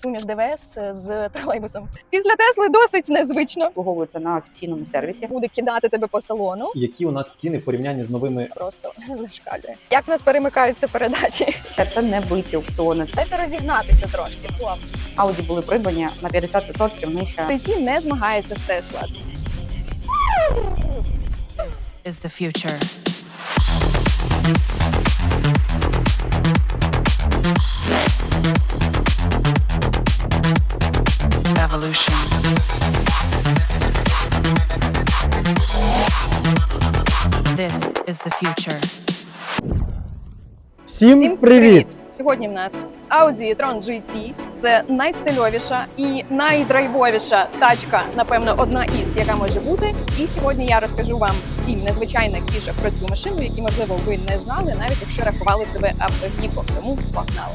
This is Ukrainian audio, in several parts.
суміш ДВС з тролейбусом. Після Тесли досить незвично. обслуговується на офіційному сервісі. Буде кидати тебе по салону. Які у нас ціни в порівнянні з новими Просто зашкалює. Як в нас перемикаються передачі? Та це не биті аукціони. Дайте розігнатися трошки. Ауді були придбані на 50% нижче. Ті не змагається з Тесла. This is the future. Evolution. This is the future. всім, привіт! Сьогодні в нас Audi e-tron GT. Це найстильовіша і найдрайвовіша тачка, напевно, одна із, яка може бути. І сьогодні я розкажу вам сім незвичайних фішок про цю машину, які можливо ви не знали, навіть якщо рахували себе автогіком. Тому погнали.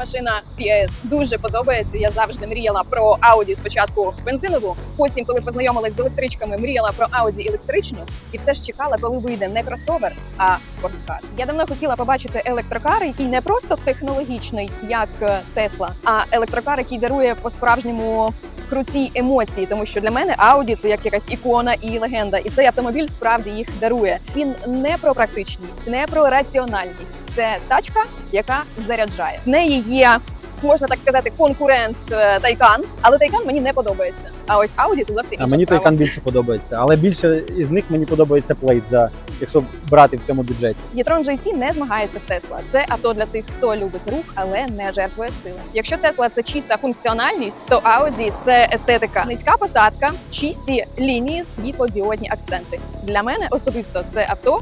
машина PS дуже подобається. Я завжди мріяла про Audi спочатку бензинову. Потім, коли познайомилась з електричками, мріяла про Audi електричну і все ж чекала, коли вийде не кросовер, а спорткар. Я давно хотіла побачити електрокар, який не просто технологічний, як Тесла, а електрокар, який дарує по-справжньому круті емоції, тому що для мене Audi – це як якась ікона і легенда, і цей автомобіль справді їх дарує. Він не про практичність, не про раціональність. Це тачка, яка заряджає. В неї є. Можна так сказати, конкурент е, Тайкан, але Тайкан мені не подобається. А ось Audi – це зовсім А мені справа. Тайкан більше подобається, але більше із них мені подобається плейт, за якщо брати в цьому бюджеті. e-tron GT не змагається з Тесла. Це авто для тих, хто любить рух, але не жертвує стилем. Якщо Тесла це чиста функціональність, то Audi – це естетика, низька посадка, чисті лінії, світлодіодні акценти. Для мене особисто це авто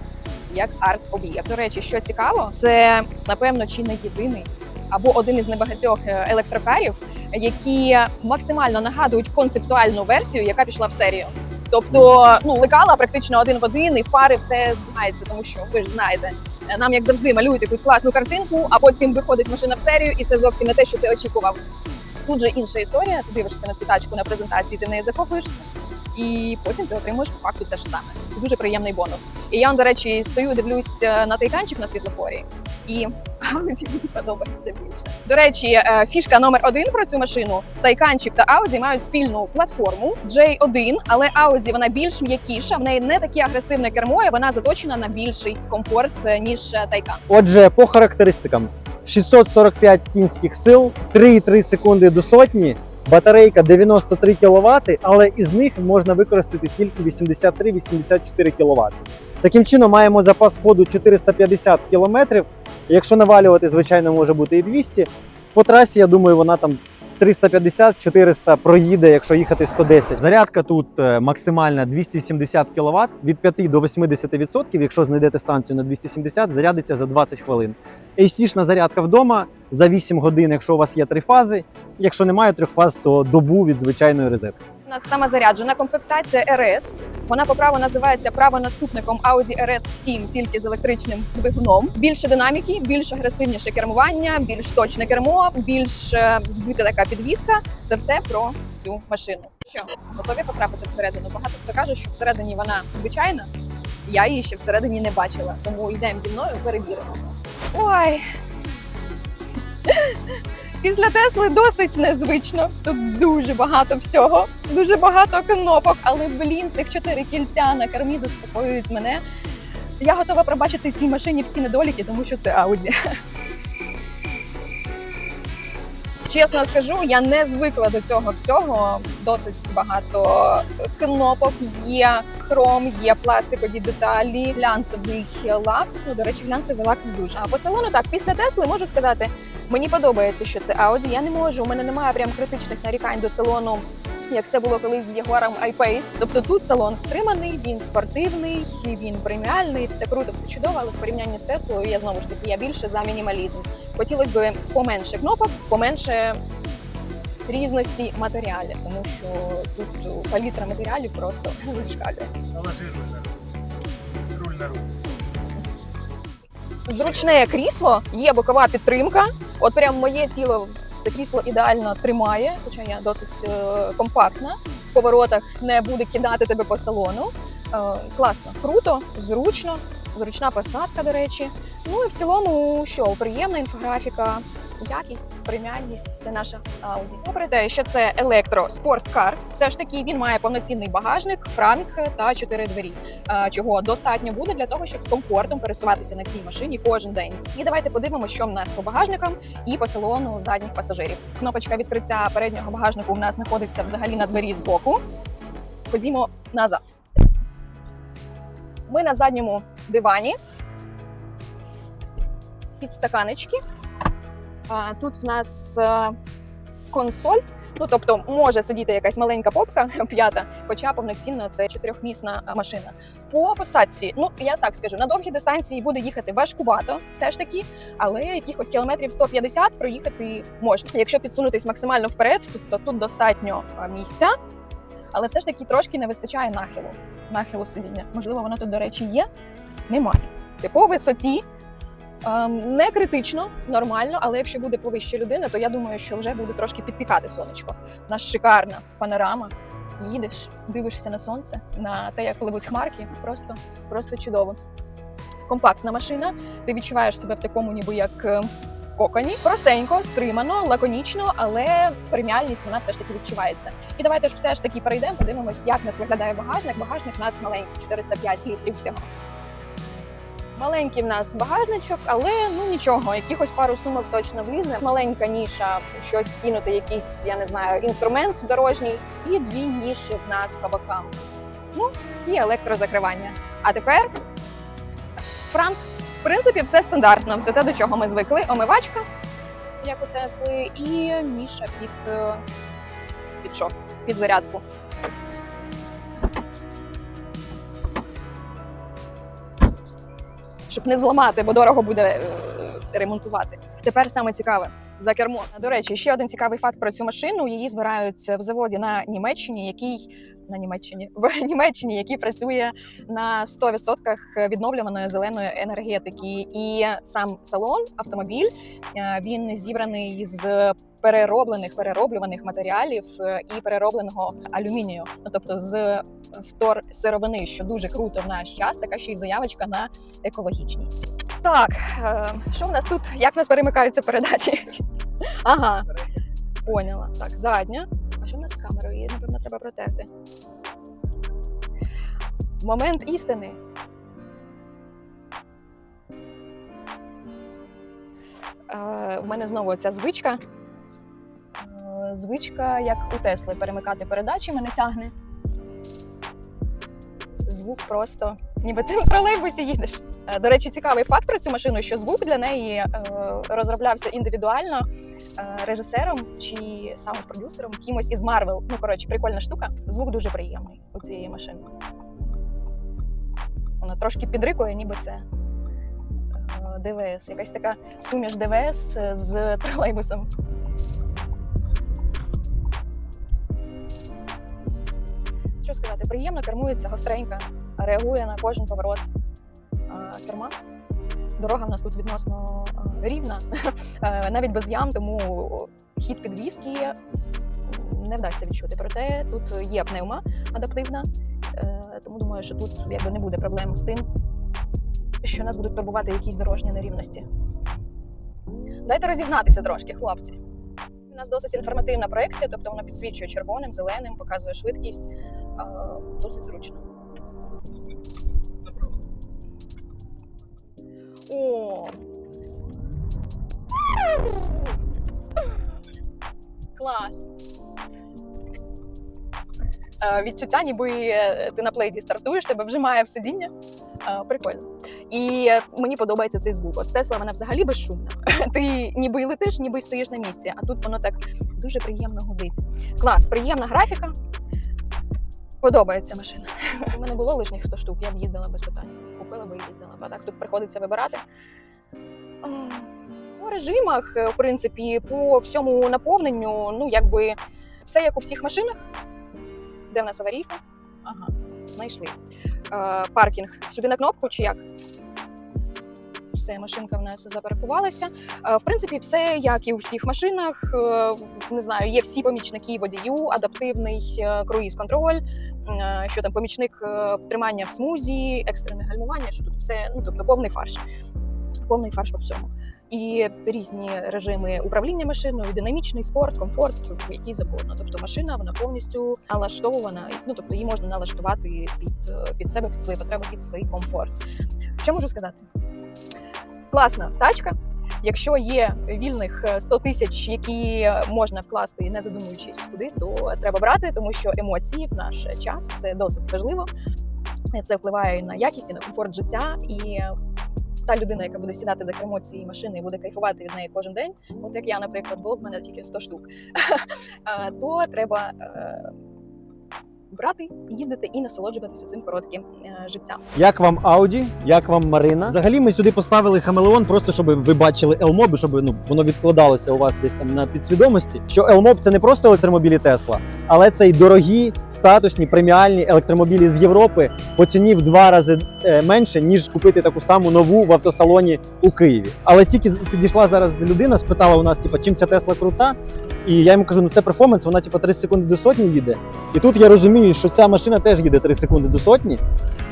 як арт-об'єкт. До речі, що цікаво, це напевно чи не єдиний. Або один із небагатьох е, електрокарів, які максимально нагадують концептуальну версію, яка пішла в серію. Тобто, ну лекала практично один в один, і в пари все збігається, тому що ви ж знаєте, е, нам як завжди малюють якусь класну картинку, а потім виходить машина в серію, і це зовсім не те, що ти очікував. Тут же інша історія. Ти дивишся на цю тачку на презентації, ти в неї закохуєшся, і потім ти отримуєш по факту те ж саме. Це дуже приємний бонус. І я, до речі, стою, дивлюсь е, на тайканчик на світлофорі, і Audi мені подобається більше. До речі, е, фішка номер один про цю машину: Тайканчик та Audi мають спільну платформу J1, але Audi вона більш м'якіша. В неї не таке агресивне кермо, і вона заточена на більший комфорт е, ніж Тайкан. Отже, по характеристикам: 645 кінських сил, 3,3 секунди до сотні. Батарейка 93 кВт, але із них можна використати тільки 83-84 кВт. Таким чином маємо запас ходу 450 км. Якщо навалювати, звичайно, може бути і 200. По трасі, я думаю, вона там 350-400 проїде, якщо їхати 110. Зарядка тут е, максимальна 270 кВт, від 5 до 80%. Якщо знайдете станцію на 270, зарядиться за 20 хвилин. AC-шна зарядка вдома за 8 годин, якщо у вас є три фази. Якщо немає трьох фаз, то добу від звичайної розетки. У нас самозаряджена комплектація RS. Вона по праву називається правонаступником Audi RS 7, тільки з електричним двигуном. Більше динаміки, більш агресивніше кермування, більш точне кермо, більш е, збита така підвіска. Це все про цю машину. Що готові потрапити всередину? Багато хто каже, що всередині вона звичайна. Я її ще всередині не бачила, тому йдемо зі мною, перевіримо. Ой. Після Тесли досить незвично. Тут дуже багато всього, дуже багато кнопок, але блін, цих чотири кільця на кермі заспокоюють мене. Я готова пробачити цій машині всі недоліки, тому що це Audi. Чесно скажу, я не звикла до цього всього. Досить багато кнопок, є хром, є пластикові деталі, глянцевий лак. Ну, до речі, глянцевий лак не дуже. А по салону так, після Тесли можу сказати, мені подобається, що це Audi. Я не можу, у мене немає прям критичних нарікань до салону. Як це було колись з Jaguar I-Pace. Тобто тут салон стриманий, він спортивний, він преміальний, все круто, все чудово, але в порівнянні з Теслою я знову ж таки я більше за мінімалізм. Хотілося б поменше кнопок, поменше різності матеріалів, тому що тут палітра матеріалів просто зашкалює. Положи руль руль. На руль. Зручне крісло, є бокова підтримка. От прям моє тіло це крісло ідеально тримає, хоча я досить е, компактна. В поворотах не буде кидати тебе по салону. Е, класно, круто, зручно, зручна посадка, до речі. Ну і в цілому, що приємна інфографіка, якість, преміальність це наша Audi. Попри те, що це електроспорткар, все ж таки він має повноцінний багажник, франк та чотири двері, чого достатньо буде для того, щоб з комфортом пересуватися на цій машині кожен день. І давайте подивимося, що в нас по багажникам і по салону задніх пасажирів. Кнопочка відкриття переднього багажнику у нас знаходиться взагалі на двері з боку. Ходімо назад. Ми на задньому дивані. Підстаканечки. Тут в нас е, консоль. Ну, тобто може сидіти якась маленька попка п'ята, хоча повноцінно це чотирьохмісна машина. По посадці, ну я так скажу, на довгій дистанції буде їхати важкувато, все ж таки, але якихось кілометрів 150 проїхати можна. Якщо підсунутись максимально вперед, то, то тут достатньо місця, але все ж таки трошки не вистачає нахилу. Нахилу сидіння. Можливо, воно тут, до речі, є. Немає. Ти по висоті. Ем, Не критично, нормально, але якщо буде повище людина, то я думаю, що вже буде трошки підпікати сонечко. У нас шикарна панорама. Їдеш, дивишся на сонце, на те, як пливуть хмарки. Просто, просто чудово. Компактна машина. Ти відчуваєш себе в такому, ніби як е, коконі. Простенько, стримано, лаконічно, але преміальність вона все ж таки відчувається. І давайте ж все ж таки перейдемо, подивимось, як нас виглядає багажник. Багажник у нас маленький, 405 літрів всього. Маленький в нас багажничок, але ну нічого, якихось пару сумок точно влізе. Маленька ніша, щось кинути, якийсь, я не знаю, інструмент дорожній, і дві ніші в нас по бокам. Ну і електрозакривання. А тепер франк. В принципі, все стандартно, все те, до чого ми звикли. Омивачка, як у Тесли, і ніша під, е, під що? Під зарядку. Щоб не зламати, бо дорого буде е, ремонтувати. Тепер саме цікаве за кермо. До речі, ще один цікавий факт про цю машину. Її збирають в заводі на Німеччині, який на Німеччині в Німеччині, який працює на 100% відновлюваної зеленої енергетики. І сам салон, автомобіль, е, він зібраний з перероблених перероблюваних матеріалів е, і переробленого алюмінію, ну тобто з втор сировини, що дуже круто в наш час. Така ще й заявочка на екологічність. Так, е, що в нас тут? Як в нас перемикаються передачі? Ага, поняла. Так, задня. Що в нас з камерою? Її, напевно, треба протерти. Момент істини. Е, У мене знову ця звичка. Е, Звичка, як у Тесли, перемикати передачі мене тягне. Звук просто, ніби ти в тролейбусі їдеш. Е, До речі, цікавий факт про цю машину, що звук для неї е, розроблявся індивідуально е, режисером чи саунд-продюсером, кимось із Марвел. Ну коротше, прикольна штука. Звук дуже приємний у цієї машини. Вона трошки підрикує, ніби це е, ДВС. Якась така суміш ДВС з тролейбусом. Що сказати, приємно кермується гостренька, реагує на кожен поворот керма. Дорога в нас тут відносно рівна, е, навіть без ям, тому хід підвіски не вдасться відчути. Проте тут є пневма адаптивна, е, тому думаю, що тут якби не буде проблем з тим, що нас будуть турбувати якісь дорожні нерівності. Дайте розігнатися трошки, хлопці. У нас досить інформативна проекція, тобто вона підсвічує червоним, зеленим, показує швидкість. Е, Досить зручно. О! Клас! Е, Відчуття, ніби е, ти на плейді стартуєш, тебе вжимає в сидіння. Е, Прикольно. І мені подобається цей звук. От Тесла вона взагалі безшумна. Ти ніби й летиш, ніби й стоїш на місці, а тут воно так дуже приємно гудить. Клас, приємна графіка. Подобається машина. У мене було лишніх 100 штук, я б їздила без питань. Купила би і їздила. А так тут приходиться вибирати. По режимах, е, в принципі, по всьому наповненню, ну якби все як у всіх машинах. Де в нас аварійка? Ага, знайшли. Е, паркінг. Сюди на кнопку чи як? Все машинка в нас запаркувалася. Е, В принципі, все як і у всіх машинах. Е, Не знаю, є всі помічники водію, адаптивний е, круїз-контроль, е, що там помічник е, тримання в смузі, екстрене гальмування, що тут все, ну тобто повний фарш. Повний фарш по всьому. І різні режими управління машиною, динамічний спорт, комфорт, який завгодно. Тобто машина вона повністю налаштована, ну тобто її можна налаштувати під, е, під себе, під свої потреби, під свій комфорт. Що можу сказати? Класна тачка. Якщо є вільних е, 100 тисяч, які можна вкласти, не задумуючись куди, то треба брати, тому що емоції в наш час це досить важливо. Це впливає на якість і на комфорт життя. І та людина, яка буде сідати за кермо цієї машини і буде кайфувати від неї кожен день, от як я, наприклад, було в мене тільки 100 штук, то треба е, брати, їздити і насолоджуватися цим коротким е, життям. Як вам Audi? Як вам Марина? Взагалі ми сюди поставили хамелеон, просто щоб ви бачили Elmob, щоб ну воно відкладалося у вас десь там на підсвідомості. Що Elmob – це не просто електромобілі Tesla, але це й дорогі, статусні, преміальні електромобілі з Європи по ціні в два рази е, менше, ніж купити таку саму нову в автосалоні у Києві. Але тільки підійшла зараз людина, спитала у нас, типу, чим ця Тесла крута. І я йому кажу, ну це перформанс, вона типу 3 секунди до сотні їде. І тут я розумію, що ця машина теж їде 3 секунди до сотні.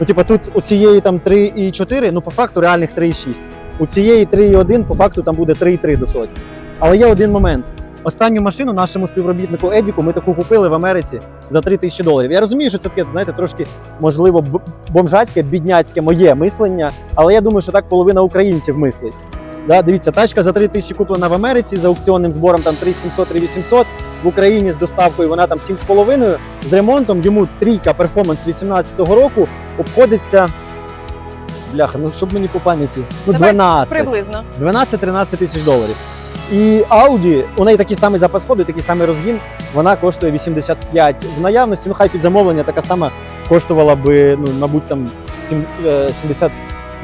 Ну, типу, тут у цієї там 3,4, ну по факту реальних 3,6. У цієї 3,1 по факту там буде 3,3 до сотні. Але є один момент. Останню машину нашому співробітнику Едіку ми таку купили в Америці за 3 тисячі доларів. Я розумію, що це таке, знаєте, трошки можливо бомжацьке, бідняцьке моє мислення, але я думаю, що так половина українців мислить. Да, дивіться, тачка за 3 тисячі куплена в Америці за аукціонним збором там 3700 3800 в Україні з доставкою вона там 7,5. З ремонтом йому трійка перформанс 18-го року обходиться. Бляха, ну щоб мені по пам'яті. Ну, Давай 12. Приблизно. 12-13 тисяч доларів. І Audi, у неї такий самий запас ходу, такий самий розгін, вона коштує 85 в наявності. Ну, хай під замовлення така сама коштувала би, ну, мабуть, там сім-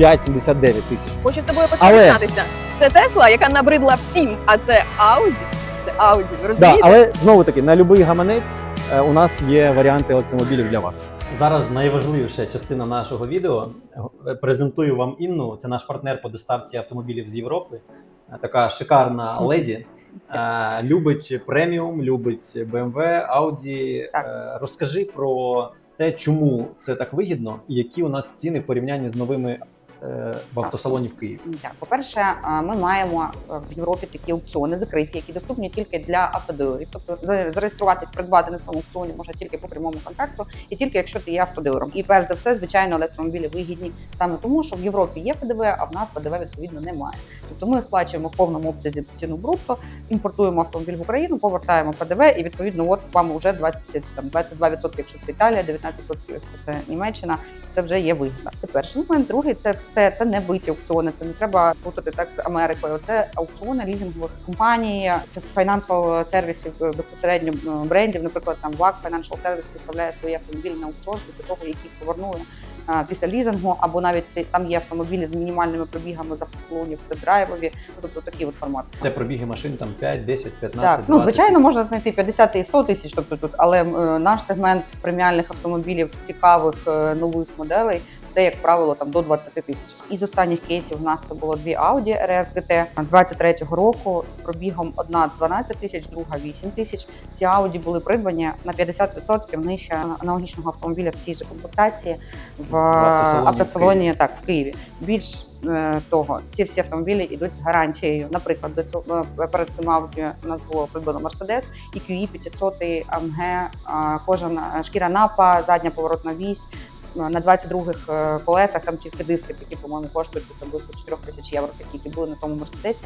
е, 75-79 тисяч. Хочу з тобою посперечатися. Це Тесла, яка набридла всім, а це Audi. Це. Ви Да, розумієте? але знову таки на будь-який гаманець е, у нас є варіанти електромобілів для вас. Зараз найважливіша частина нашого відео. Е, Презентую вам Інну. Це наш партнер по доставці автомобілів з Європи. Е, Така шикарна леді. Е, Любить преміум, любить BMW, Audi. Так. Е, Розкажи про те, чому це так вигідно, і які у нас ціни в порівнянні з новими в автосалоні в Києві. Так, по-перше, ми маємо е, в Європі такі аукціони закриті, які доступні тільки для автодилерів. Тобто за- зареєструватись, придбати на цьому аукціоні можна тільки по прямому контракту, і тільки якщо ти є автодилером. І перш за все, звичайно, електромобілі вигідні саме тому, що в Європі є ПДВ, а в нас ПДВ відповідно немає. Тобто ми сплачуємо в повному обсязі ціну брутто, імпортуємо автомобіль в Україну, повертаємо ПДВ, і відповідно, от вам вже 20, там 22%, якщо це Італія, 19%, якщо це Німеччина. Це вже є вигода. Це перший момент. Другий це все це не биті аукціони. Це не треба плутати так з Америкою. Це аукціони лізингових компаній, фінансових сервісів безпосередньо е, брендів. Наприклад, там WAC Financial Service виставляє свої автомобілі на аукціон після того, які повернули е, після лізингу, або навіть це там є автомобілі з мінімальними пробігами з автосалонів, тест-драйвові. Ну, тобто такий от формат. Це пробіги машин там 5, 10, 15, Так, ну звичайно, можна знайти 50 і 100 тисяч, тобто тут, але е, наш сегмент преміальних автомобілів цікавих е, нових моделей. Це як правило там до 20 тисяч. Із останніх кейсів у нас це було дві Audi RS GT 23-го року з пробігом одна 12 тисяч, друга 8 тисяч. Ці Audi були придбані на 50% нижче аналогічного автомобіля в цій же комплектації в, автосалоні в так в Києві. Більш е, того, ці всі автомобілі йдуть з гарантією. Наприклад, до цього е, перед цим Audi у нас було придбано Mercedes EQE 500 AMG, кожен е, шкіра напа, задня поворотна вісь. На 22-х е, колесах там тільки диски такі, по-моєму, коштують там близько 4 тисяч євро, такі, які були на тому мерседесі.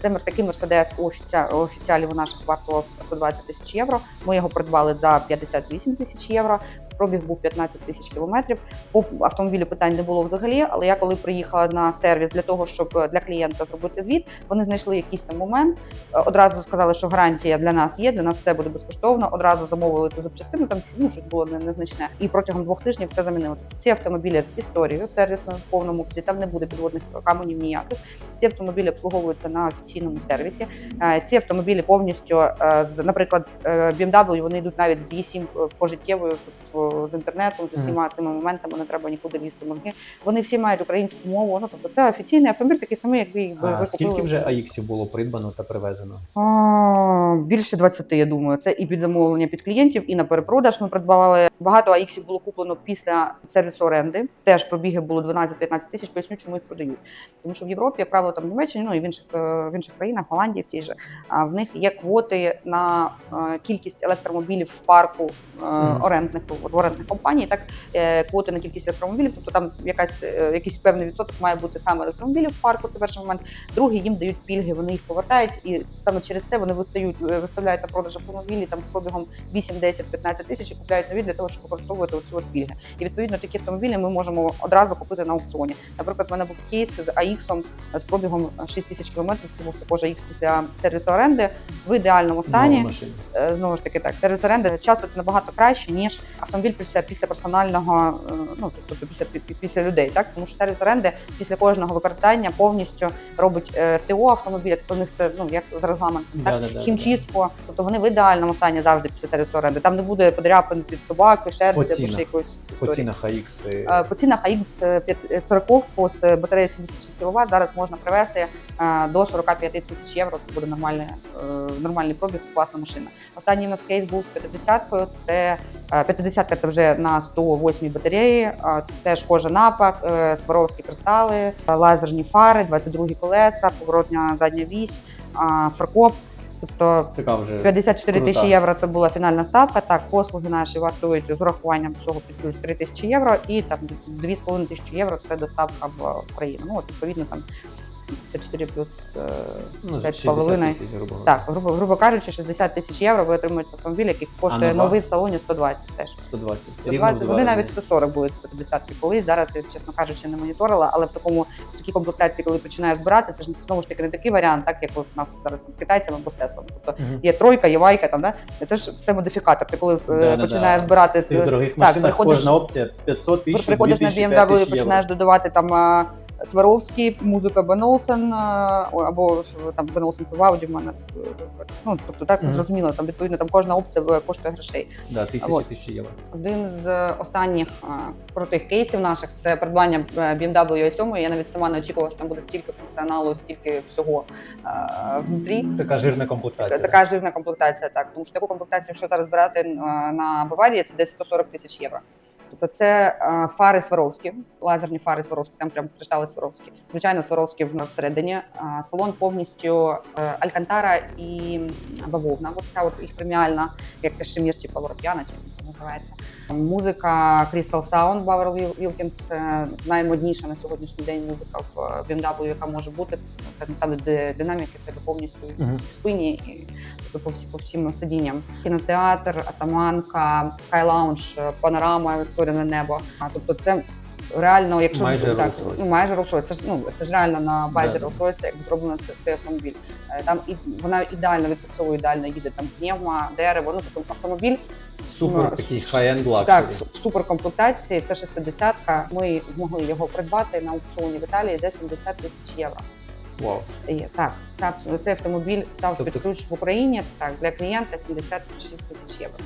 Це мер- такий мерседес у офіціалів у наших вартував 120 тисяч євро. Ми його придбали за 58 тисяч євро. Пробіг був 15 тисяч кілометрів. По автомобілю питань не було взагалі. Але я коли приїхала на сервіс для того, щоб е, для клієнта зробити звіт, вони знайшли якийсь там момент. е, Одразу сказали, що гарантія для нас є, для нас все буде безкоштовно. Одразу замовили ту запчастину, там ну щось було незначне. І протягом двох тижнів все замінили. Ці автомобілі з історією сервісною в повному обсязі, там не буде підводних каменів ніяких. Ці автомобілі обслуговуються на офіційному сервісі. Е, Ці автомобілі повністю, з, наприклад, BMW, вони йдуть навіть з E7 пожиттєвою, тобто з інтернетом, з усіма цими моментами, не треба нікуди лізти мозги. Вони всі мають українську мову. Ну тобто це офіційний автомобіль, такий самий, як ви, ви, А ви скільки вже АІКсів було придбано та привезено? А, Більше 20, я думаю. Це і під замовлення під клієнтів, і на перепродаж. Ми придбавали багато АІКсів було куплено після сервісу оренди. Теж пробіги було 12-15 тисяч. Поясню, чому їх продають. Тому що в Європі, як правило, там в Німеччині, ну і в інших е, в інших країнах, Голландії в тій же, а в них є квоти на е, кількість електромобілів в парку е, орендних в компаній. Так е, квоти на кількість електромобілів, тобто там якась е, якийсь певний відсоток має бути саме електромобілів в парку. Це перший момент. Другий їм дають пільги, вони їх повертають, і саме через це вони вистають, е, виставляють на продаж автомобілі там з пробігом 8, 10, 15 тисяч і купляють нові для того, щоб використовувати оці от пільги. І відповідно такі автомобілі ми можемо одразу купити на аукціоні. Наприклад, в мене був кейс з AX з пробігом 6 тисяч кілометрів. Це був також AX після сервісу оренди в ідеальному стані. Знову ж таки так, сервіс оренди часто це набагато краще, ніж автомобіль після, після персонального, е, ну тобто після, після людей, так тому що сервіс оренди після кожного використання повністю робить е, ТО автомобіля. Тобто у них це ну як за регламентом, так Да-да-да-да. хімчистку. Тобто вони в ідеальному стані завжди після сервісу оренди. Там не буде подряпин під собаки, По шерсті або ще якоїсь По історії. цінах По цінах AX 40 з батареї 76 кВт зараз можна привезти е, до 45 тисяч євро. Це буде нормальний, нормальний пробіг, класна машина. Останній у нас кейс був з 50-кою. Це 50-ка це вже на 108 батареї. е, Теж кожа напак, е, сваровські кристали, е, лазерні фари, 22 колеса, поворотня задня вісь, е, фаркоп. Тобто Така вже 54 Крута. тисячі євро це була фінальна ставка. Так, послуги наші вартують з урахуванням цього під ключ 3 тисячі євро, і там 2,5 тисячі євро це доставка в Україну. Ну, от, відповідно, там 54 плюс е, ну, 5,5. 60 тисяч, грубо говоря. Так, грубо, грубо кажучи, 60 тисяч євро ви отримуєте автомобіль, який коштує нова? новий в салоні 120 теж. 120. Рівно 120. в два Вони рази. навіть 140 були ці 50 колись. Зараз я, чесно кажучи, не моніторила, але в такому в такій комплектації, коли починаєш збирати, це ж знову ж таки не такий варіант, так як от у нас зараз з китайцями або з Теслами. Тобто Мгм. є тройка, є вайка, там да це ж все модифікатор. Ти коли е, Да-да-да. починаєш збирати В цих дорогих машинах приходиш- кожна опція 500 тисяч, приходиш на 2000, BMW 5000 і починаєш євро. додавати там. е, Сваровський, музика Бен Олсен, е, або там Бен Олсен це в ауді в мене. Ну, тобто так Мгм. зрозуміло, там відповідно там кожна опція коштує грошей. Да, тисячі, Вот. тисячі євро. Один з останніх крутих кейсів наших це придбання BMW i7. Я навіть сама не очікувала, що там буде стільки функціоналу, стільки всього внутрі. Така жирна комплектація. Така жирна комплектація, так. Тому що таку комплектацію, якщо зараз брати на Баварії, це десь 140 тисяч євро. Тобто це е, фари Сваровські, лазерні фари Сваровські, там прям криштали Сваровські. Звичайно, Сваровські всередині. Салон повністю е, Алькантара і бавовна. Ця от їх преміальна, як кашемір чи палороп'яна, чи як називається. Музика Crystal Sound Бавер Wilkins – це наймодніша на сьогоднішній день музика в BMW, яка може бути. Це Там де динаміки в тебе повністю в спині і тобто по, всі, по всім сидінням. Кінотеатр, атаманка, Sky Lounge, панорама, зоряне небо. А тобто це. Реально, якщо Майже так, ну майже Rolls-Royce. Це ж ну це ж реально на базі Да. Rolls-Royce, як зроблено це, цей автомобіль. Е, Там і вона ідеально відпрацьовує, ідеально їде там пневма, дерево. Ну тобто автомобіль Супер Ну, такий high-end luxury. так, супер комплектації. Це 60-ка. Ми змогли його придбати на аукціоні в Італії за 70 тисяч євро. Вау. Є, так, цей автомобіль став Тобто- під ключ в Україні. Так, для клієнта 76 тисяч євро.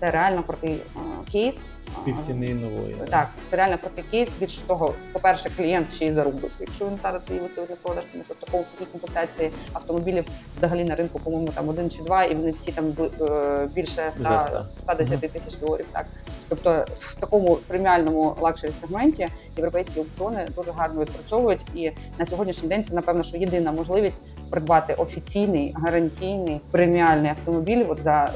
Це реально крутий е, кейс. Е, Півціни нової. Так, це реально крутий кейс. Більше того, по-перше, клієнт ще й заробить, якщо він зараз її виставить на продаж, тому що в такому такій комплектації автомобілів взагалі на ринку, по-моєму, там один чи два, і вони всі там е, більше 100, За 100. 110 тисяч доларів. Так, тобто в такому преміальному лакшері сегменті європейські аукціони дуже гарно відпрацьовують. І на сьогоднішній день це напевно, що єдина можливість придбати офіційний гарантійний преміальний автомобіль. От за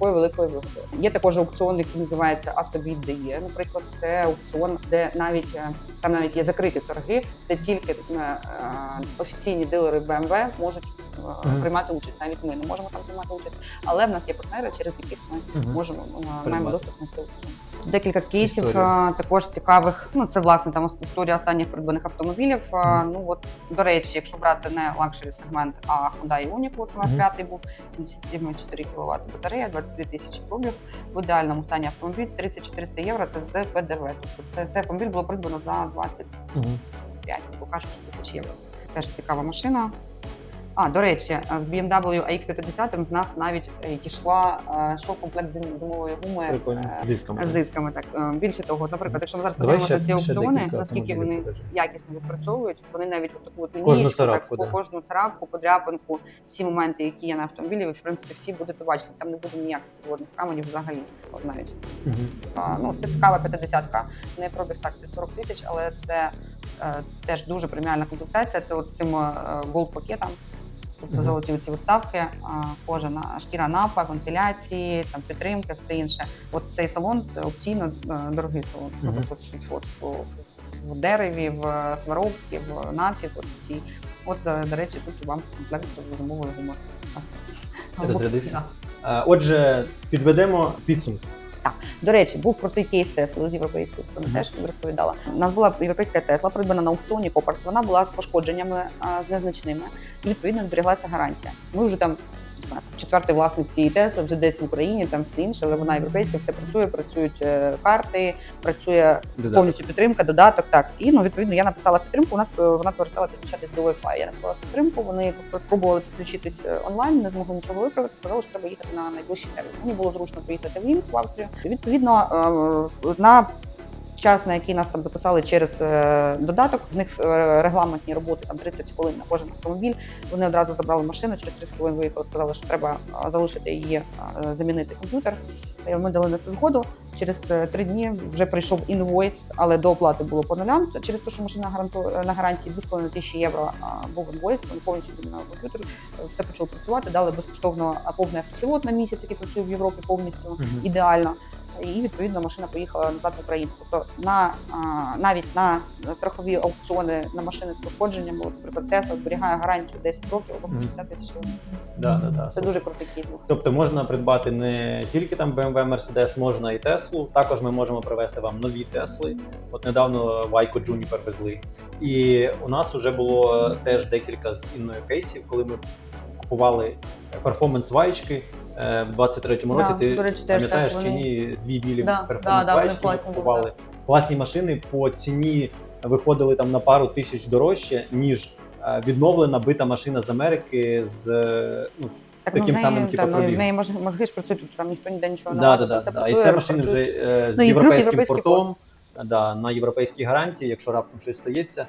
з великої вигоди. Є також аукціон, який називається Автобіт ДЕ. Наприклад, це аукціон, де навіть е, там навіть є закриті торги, де тільки е, е, офіційні дилери BMW можуть е, Мгм. приймати участь. Навіть ми не можемо там приймати участь, але в нас є партнери, через яких ми Мгм. можемо е, маємо доступ на цей аукціон. Декілька кейсів Історія. е, також цікавих. Ну це власне там історія останніх придбаних автомобілів. Мгм. Ну от до речі, якщо брати не лакшері сегмент, а Hyundai Ioniq, от у нас Мгм. п'ятий був 77,4 кВт батарея, 22 тисячі пробіг. В ідеальному стані автомобіль 3400 євро. Це з ПДВ. Тобто це, цей автомобіль було придбано за 25, Мгм. покажу, що тисяч євро. теж цікава машина. А, до речі, з BMW AX50 в нас навіть е, йшла е, шов-комплект зимової гуми Прикольно. е, З дисками. з дисками. Так Е, більше того, наприклад, якщо ми зараз подивимося ці ще аукціони, наскільки вони покажи. якісно відпрацьовують, вони навіть таку от лінійку, так, по да. кожну царапку, подряпинку, всі моменти, які є на автомобілі, ви в принципі всі будете бачити. Там не буде ніяких підводних каменів взагалі. От навіть Мгм. а, ну це цікава 50-ка. Не пробіг так під 40 тисяч, але це е, теж дуже преміальна комплектація. Це от з цим голд пакетом. Тобто Мгм. золоті ці вставки, кожана шкіра напа, вентиляції, там підтримка, все інше. От цей салон це опційно е, дорогий салон. Ну, Мгм. тобто в, от, в, дереві, в Сваровській, в напі, от ці. От, е, до речі, тут вам комплект. Розрядився. Е, Отже, підведемо підсумки. До речі, був крутий кейс Тесли з європейської, пам'ятаєш, теж розповідала. У нас була європейська Тесла, придбана на аукціоні Копарт. Вона була з пошкодженнями а, з незначними, і відповідно зберіглася гарантія. Ми вже там четвертий власник цієї Тесли, вже десь в Україні, там все інше, але вона європейська, все працює, працюють е, карти, працює повністю підтримка, додаток. Так і ну відповідно я написала підтримку. У нас вона перестала підключатись до Wi-Fi. Я написала підтримку. Вони спробували підключитись е, онлайн, не змогли нічого виправити. Сказали, що треба їхати на найближчий сервіс. Мені було зручно поїхати в Лінц в Австрію. Відповідно, е, на час, на який нас там записали через е, додаток, в них е, регламентні роботи там 30 хвилин на кожен автомобіль. Вони одразу забрали машину, через 30 хвилин виїхали, сказали, що треба е, залишити її, замінити комп'ютер. Ми дали на це згоду. Через три дні вже прийшов інвойс, але до оплати було по нулям. Через те, що машина на гарантії 2,5 тисячі євро був інвойс, він повністю замінили комп'ютер. Все почало працювати. Дали безкоштовно повний автопілот на місяць, який працює в Європі повністю Мгм. ідеально. І відповідно машина поїхала назад в Україну. Тобто на а, навіть на страхові аукціони на машини з пошкодженням, наприклад, Тесла зберігає гарантію 10 років або Мгм. 60 тисяч гривень. Да, да, да. Це дуже крутий кейс. Тобто можна придбати не тільки там BMW, Mercedes, можна і Теслу. Також ми можемо привезти вам нові Тесли. От недавно Вайко Juniper везли. І у нас вже було теж декілька з інною кейсів, коли ми купували перформанс ваєчки в 23-му році. Да, Ти до речі, теж пам'ятаєш так, чи вони- ні дві білі Да, перформанс да, да, вони ми класні були, купували. Класні машини по ціні виходили там на пару тисяч дорожче, ніж е, відновлена бита машина з Америки з е, ну, Так, Таким ну, в неї, самим, типу, та, ну, пробігом. в неї мозги, мозги ж працюють, тобто там ніхто ніде нічого не Да, да, да, це да. І це машини вже е, з Ну, і плюс європейським європейський портом, да, на європейській гарантії. Якщо раптом щось стається,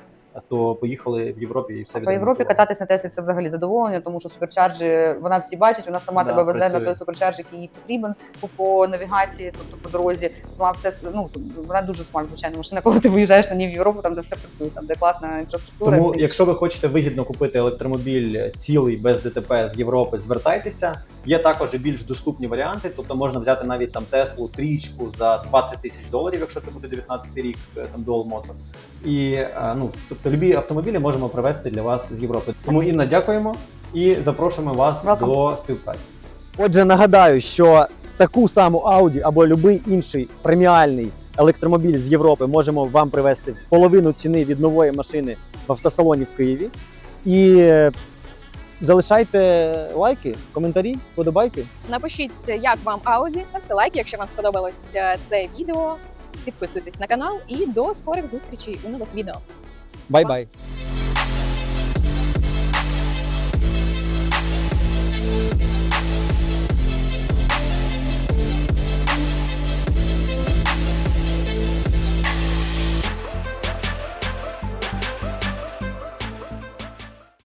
то поїхали в Європі і все По Європі кататись на Теслі це взагалі задоволення, тому що суперчарджі вона всі бачить, вона сама Да, тебе везе працює. на той суперчарж, який їй потрібен по, по навігації, тобто по дорозі. Сама все ну вона дуже смарт, звичайно. Машина, коли ти виїжджаєш на ній в Європу, там де все працює, там де класна інфраструктура. Тому, якщо ви хочете вигідно купити електромобіль цілий без ДТП з Європи, звертайтеся. Є також і більш доступні варіанти, тобто можна взяти навіть там Теслу трічку за 20 тисяч доларів, якщо це буде 19 рік, е, там Dual Motor. І е, ну, тобто любі автомобілі можемо привезти для вас з Європи. Тому Інна, дякуємо і запрошуємо вас Welcome. до співпраці. Отже, нагадаю, що таку саму Audi або будь-який інший преміальний електромобіль з Європи можемо вам привезти в половину ціни від нової машини в автосалоні в Києві. І е, залишайте лайки, коментарі, подобайки. Напишіть, як вам Audi, ставте лайк, якщо вам сподобалось е, це відео. Підписуйтесь на канал і до скорих зустрічей у нових відео. Bye-bye.